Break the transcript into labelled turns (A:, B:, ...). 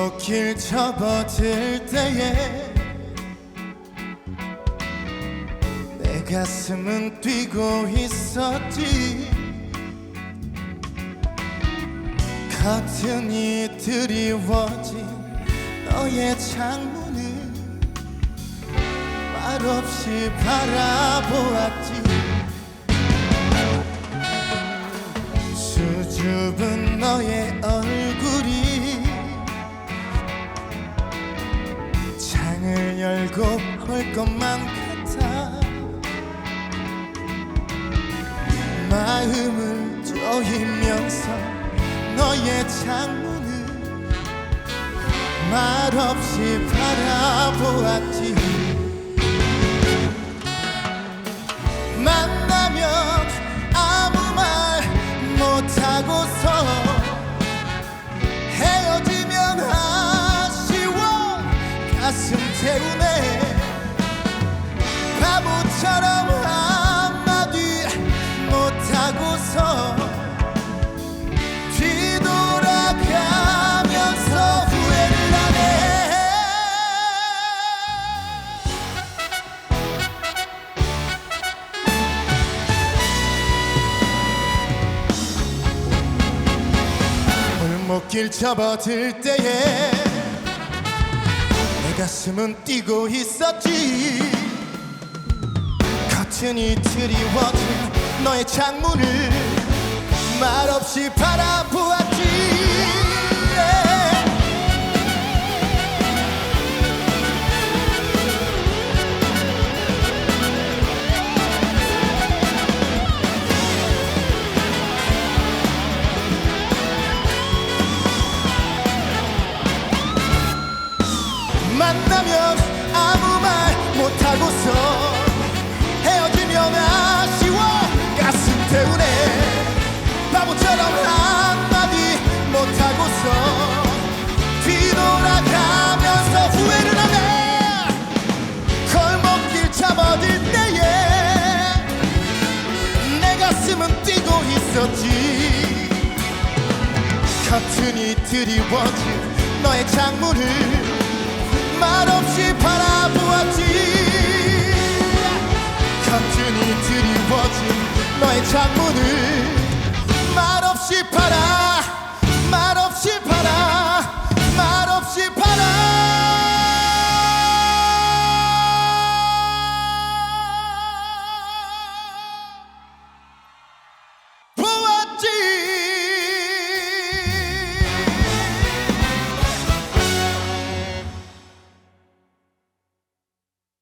A: 골목길 접어들 때에 내 가슴은 뛰고 있었지. 커튼이 드리워진 너의 창문을 말없이 바라보았지. 수줍은 창을 열고 볼 것만 같아. 마음을 조이면서 너의 창문을 말없이 바라보았지. 만나면 태우네. 바보처럼 한마디 못하고서 뒤돌아가면서 후회를 하네. 골목길 접어들 때에 내 가슴은 뛰고 있었지. 커튼이 드리워진 너의 창문을 말없이 바라보았 만나면 아무 말 못하고서 헤어지면 아쉬워. 가슴 태우네 바보처럼 한마디 못하고서 뒤돌아가면서 후회를 하네 골목길 접어들 때에 내 가슴은 뛰고 있었지. 커튼이 드리워진 너의 창문을 말없이 바라보았지. 간신히 드리워진 너의 창문을 말없이 바라